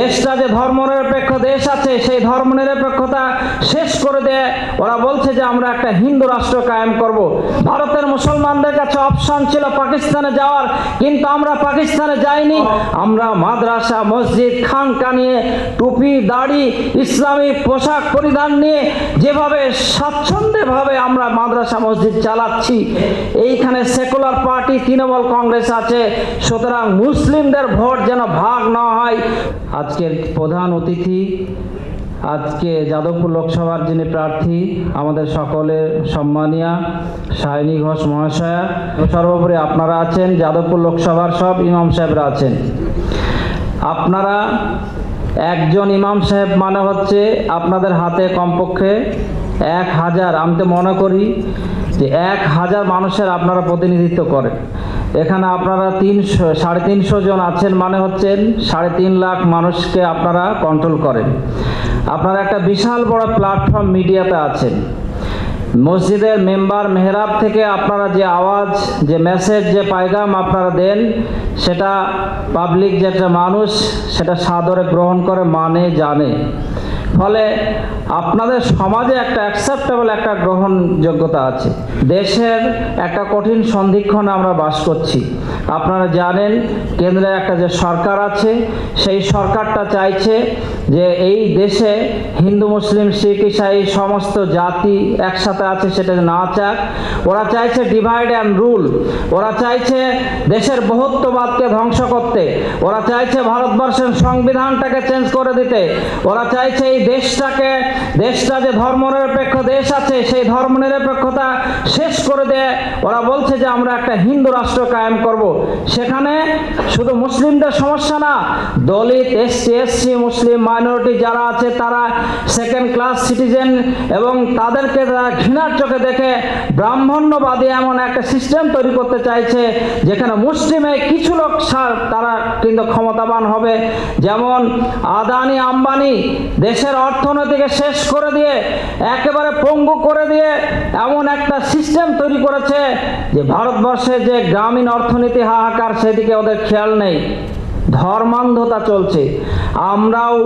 দেশটা যে ধর্ম নিরপেক্ষ দেশ আছে, সেই ধর্ম নিরপেক্ষতা শেষ করে দেয় ওরা বলছে যে আমরা একটা হিন্দু রাষ্ট্র কায়েম করব। ভারতের মুসলমানদের কাছে অপশন ছিল পাকিস্তানে যাওয়ার, কিন্তু আমরা পাকিস্তানে যাইনি। আমরা মাদ্রাসা, মসজিদ, খানকা নিয়ে, টুপি, দাড়ি, ইসলামী পোশাক পরিধান নিয়ে যেভাবে স্বাচ্ছন্দ্যভাবে আমরা মাদ্রাসা, মসজিদ চালাচ্ছি, এইখানে সেকুলার পার্টি, তৃণমূল কংগ্রেস আছে, সুতরাং মুসলিমদের ভোট যেন ভাগ না হয়। আজকের প্রধান অতিথি, আজকে যাদবপুর লোকসভার যিনি প্রার্থী, আমাদের সকলের সম্মানীয় সায়নী ঘোষ মহাশয়া, সর্বোপরি আপনারা আছেন, যাদবপুর লোকসভার সব ইমাম সাহেবরা আছেন। আপনারা একজন ইমাম সাহেব মানে হচ্ছে আপনাদের হাতে কমপক্ষে এক হাজার, আমি তো মনে করি যে এক হাজার মানুষের আপনারা প্রতিনিধিত্ব করেন। এখানে আপনারা তিনশো সাড়ে তিনশো জন আছেন মানে হচ্ছেন সাড়ে তিন লাখ মানুষকে আপনারা কন্ট্রোল করেন। আপনারা একটা বিশাল বড় প্ল্যাটফর্ম মিডিয়াতে আছেন। মসজিদের মেম্বার মেহরাব থেকে আপনারা যে আওয়াজ, যে মেসেজ যে পায়গাম আপনারা দেন, সেটা পাবলিক যেটা মানুষ, সেটা সাদরে গ্রহণ করে মানে জানে। ফলে আপনাদের সমাজে একটা অ্যাকসেপ্টেবল একটা গ্রহণযোগ্যতা আছে। দেশের একটা কঠিন সন্ধিক্ষণে আমরা বাস করছি। আপনারা জানেন, কেন্দ্রে একটা যে সরকার আছে, সেই সরকারটা চাইছে যে এই দেশে হিন্দু, মুসলিম, শিখ, ইসাই, সমস্ত জাতি একসাথে আছে, সেটা না চাক। ওরা চাইছে ডিভাইড অ্যান্ড রুল ওরা চাইছে দেশের বহুত্ববাদকে ধ্বংস করতে। ওরা চাইছে ভারতবর্ষের সংবিধানটাকে চেঞ্জ করে দিতে। ওরা চাইছে এই দেশটাকে, দেশটা যে ধর্ম নিরপেক্ষ দেশ আছে, সেই ধর্ম নিরপেক্ষতা শেষ করে দেয়। ওরা বলছে যে আমরা একটা হিন্দু রাষ্ট্র কায়েম করব। সেখানে শুধু মুসলিমদের সমস্যা না, দলিত, এসসি এসসি, মুসলিম, মাইনরিটি যারা আছে তারা সেকেন্ড ক্লাস সিটিজেন এবং তাদেরকে তারা ঘৃণার চোখে দেখে ব্রাহ্মণ্যবাদী এমন একটা সিস্টেম তৈরি করতে চাইছে, যেখানে মুসলিমে কিছু লোক তারা কিন্তু ক্ষমতাবান হবে। যেমন আদানি আম্বানি দেশের অর্থনীতিকে শেষ করে দিয়ে, একেবারে পঙ্গু করে দিয়ে এমন একটা সিস্টেম তৈরি করেছে যে ভারতবর্ষে যে গ্রামীণ অর্থনীতি হাহাকার সেদিকে ওদের খেয়াল নেই। ধর্মান্ধতা চলছে। আমরাও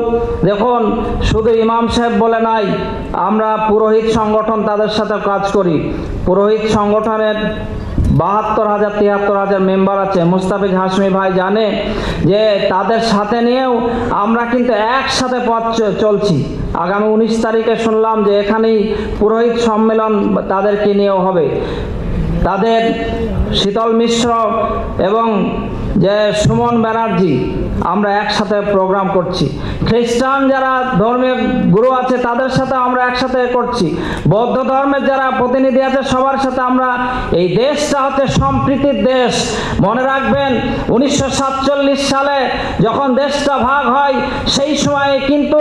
দেখুন, শুধু ইমাম সাহেব বলে নাই, আমরা পুরোহিত সংগঠন তাদের সাথে কাজ করি। পুরোহিত সংগঠনের বাহাত্তর হাজার, তিয়াত্তর হাজার মেম্বার আছে। মুস্তাফিজ হাসমি ভাই জানে যে তাদের সাথে নিয়েও আমরা কিন্তু একসাথে পথ চলছি। আগামী উনিশ তারিখে শুনলাম যে এখানেই পুরোহিত সম্মেলন তাদেরকে নিয়েও হবে। তাদের শীতল মিশ্র এবং যে সুমন ব্যানার্জি, আমরা একসাথে প্রোগ্রাম করছি। খ্রিস্টান যারা ধর্মীয় গুরু আছে, তাদের সাথে আমরা একসাথে করছি। বৌদ্ধ ধর্মের যারা প্রতিনিধি আছে, সবার সাথে আমরা এই দেশটা হচ্ছে সম্প্রীতির দেশ। মনে রাখবেন, উনিশশো সাতচল্লিশ সালে যখন দেশটা ভাগ হয়, সেই সময়ে কিন্তু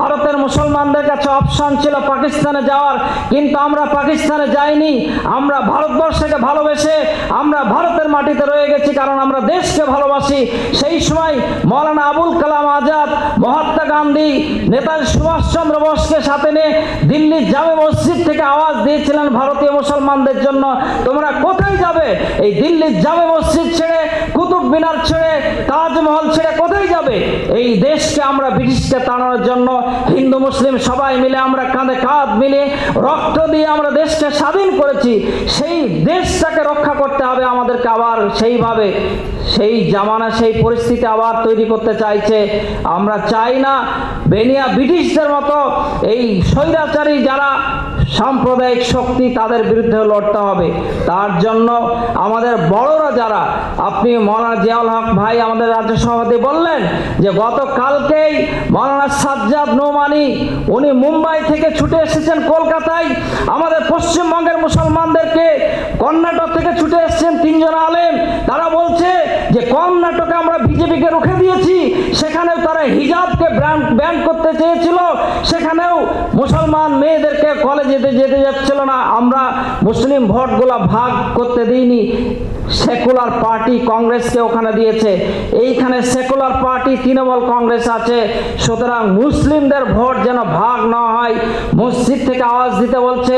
ভারতের মুসলমানদের কাছে অপশন ছিল পাকিস্তানে যাওয়ার। কিন্তু আমরা পাকিস্তানে যাইনি, আমরা ভারতবর্ষকে ভালোবেসে আমরা ভারতের মাটিতে রয়ে গেছি, কারণ আমরা দেশকে ভালোবাসি। সেই সময় মৌলানা আবুল কালাম আজাদ, মহাত্মা গান্ধী, নেতাজি সুভাষচন্দ্র বোসকে সাথে নিয়ে দিল্লির জামে মসজিদ থেকে আওয়াজ দিয়েছিলেন ভারতীয় মুসলমানদের জন্য। তোমরা কোথায় যাবে? এই দিল্লির জামে মসজিদ ছেড়ে, কুতুব মিনার ছেড়ে, তাজমহল ছেড়ে কোথায় যাবে? এই দেশকে আমরা ব্রিটিশকে তাড়ানোর জন্য, হিন্দু, মুসলিম সবাই মিলে আমরা কাঁধে কাঁধ মিলে রক্ত দিয়ে আমরা দেশকে স্বাধীন করেছি। সেই দেশটাকে রক্ষা করতে হবে আমাদেরকে আবার সেইভাবে। সেই জামানা, সেই পরিস্থিতি আবার তৈরি করতে চাইছে। আমরা চাই না, বেনিয়া ব্রিটিশদের মতো এই স্বৈরাচারী যারা সাম্প্রদায়িক শক্তি তাদের বিরুদ্ধে লড়তে হবে। তার জন্য আমাদের বড়রা যারা, আপনি মৌলানা জিয়াউল হক ভাই আমাদের রাজ্য সভাপতি বললেন যে, গতকালকেই মৌলানা সাজ্জাদ নোমানি, উনি মুম্বাই থেকে ছুটে এসেছেন কলকাতায়। আমাদের পশ্চিমবঙ্গের মুসলমানদেরকে কর্ণাটক থেকে ছুটে এসেছেন তিনজন আলেম। তারা বলছে যে, কর্ণাটকে আমরা রুখে দিয়েছি? সেখানে তারা হিজাবকে ব্যান করতে চেয়েছিল। সেখানেও মুসলমান মেয়েদেরকে কলেজে যেতে যেতে যাচ্ছিল না। আমরা মুসলিম ভোটগুলো ভাগ করতে দিইনি। সেকুলার পার্টি কংগ্রেসকে ওখানে দিয়েছে। এইখানে সেকুলার পার্টি তৃণমূল কংগ্রেস আছে। সুতরাং মুসলিমদের ভোট যেন ভাগ না হয়, মসজিদ থেকে আওয়াজ দিতে বলছে,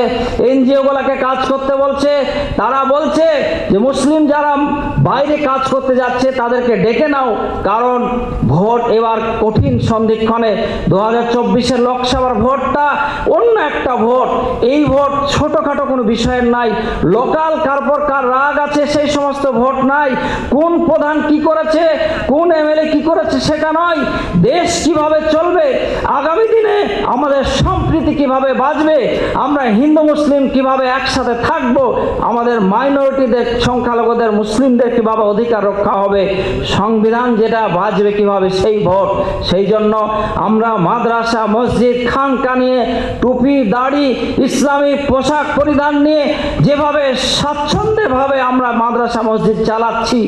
এনজিওগুলোকে কাজ করতে বলছে। তারা বলছে যে মুসলিম যারা বাইরে কাজ করতে যাচ্ছে, তাদেরকে ডেকে নাও। কারণ ভোট এবার কঠিন সন্ধিক্ষণে। দু হাজার চব্বিশের লোকসভার ভোটটা অন্য একটা ভোট। এই ভোট ছোটোখাটো কোনো বিষয়ের নাই। লোকাল কারপর কার রাগ আছে সেই সমস্ত ভোট নাই। কোন প্রধান কি করেছে, কোন এমএলএ কি করেছে সেটা নয়। দেশ কীভাবে চলবে, আগামী দিনে আমাদের সম্প্রীতি কীভাবে বাঁচবে, আমরা হিন্দু, মুসলিম কীভাবে একসাথে থাকব, আমাদের মাইনরিটিদের, সংখ্যালঘুদের, মুসলিমদের কীভাবে অধিকার রক্ষা হবে, সংবিধান যেটা বাঁচবে কীভাবে সেই ভোট, সেই জন্য আমরা মাদ্রাসা, মসজিদ, খানকা নিয়ে, টুপি, দাড়ি, ইসলামী পোশাক পরিধান নিয়ে যেভাবে স্বাচ্ছন্দ্যভাবে আমরা মাদ্রাসা, মসজিদ চালাচ্ছি,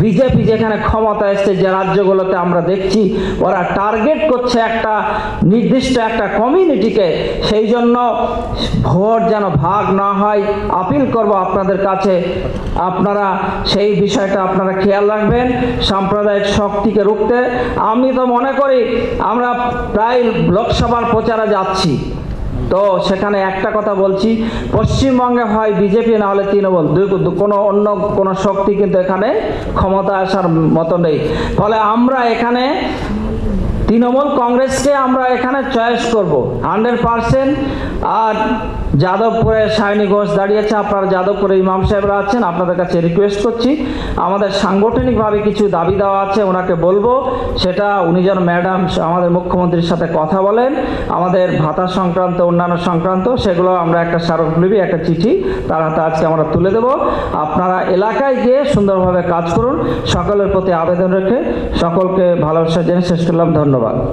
বিজেপি যেখানে ক্ষমতা এসছে যে রাজ্যগুলোতে আমরা দেখছি, ওরা টার্গেট করছে একটা নির্দিষ্ট একটা কমিউনিটিকে সেই জন্য ভোট যেন ভাগ না হয়, আপিল করব আপনাদের কাছে। আপনারা সেই বিষয়টা আপনারা খেয়াল রাখবেন, সাম্প্রদায়িক শক্তিকে রুখতে। আমি তো মনে করি আমরা প্রায় লোকসভার প্রচারে যাচ্ছি। তো সেখানে একটা কথা বলছি, পশ্চিমবঙ্গে হয় বিজেপি, না হলে তৃণমূল। দুই কোনো অন্য কোনো শক্তি কিন্তু এখানে ক্ষমতা আসার মতো নেই। ফলে আমরা এখানে তৃণমূল কংগ্রেসকে আমরা এখানে চয়েস করব। Hundred percent. আর যাদবপুরে সায়নী ঘোষ দাঁড়িয়েছে। আপনারা যাদবপুরে ইমাম সাহেবরা আছেন, আপনাদের কাছে রিকোয়েস্ট করছি। আমাদের সাংগঠনিকভাবে কিছু দাবি দেওয়া আছে, ওনাকে বলব। সেটা উনি যেন ম্যাডাম আমাদের মুখ্যমন্ত্রীর সাথে কথা বলেন। আমাদের ভাতা সংক্রান্ত, অন্যান্য সংক্রান্ত, সেগুলো আমরা একটা স্মারকলিপি একটা চিঠি তার হাতে আজকে আমরা তুলে দেব। আপনারা এলাকায় গিয়ে সুন্দরভাবে কাজ করুন। সকলের প্রতি আবেদন রেখে সকলকে ভালোবাসা জেনে শেষ করলাম। ধন্যবাদ। Pak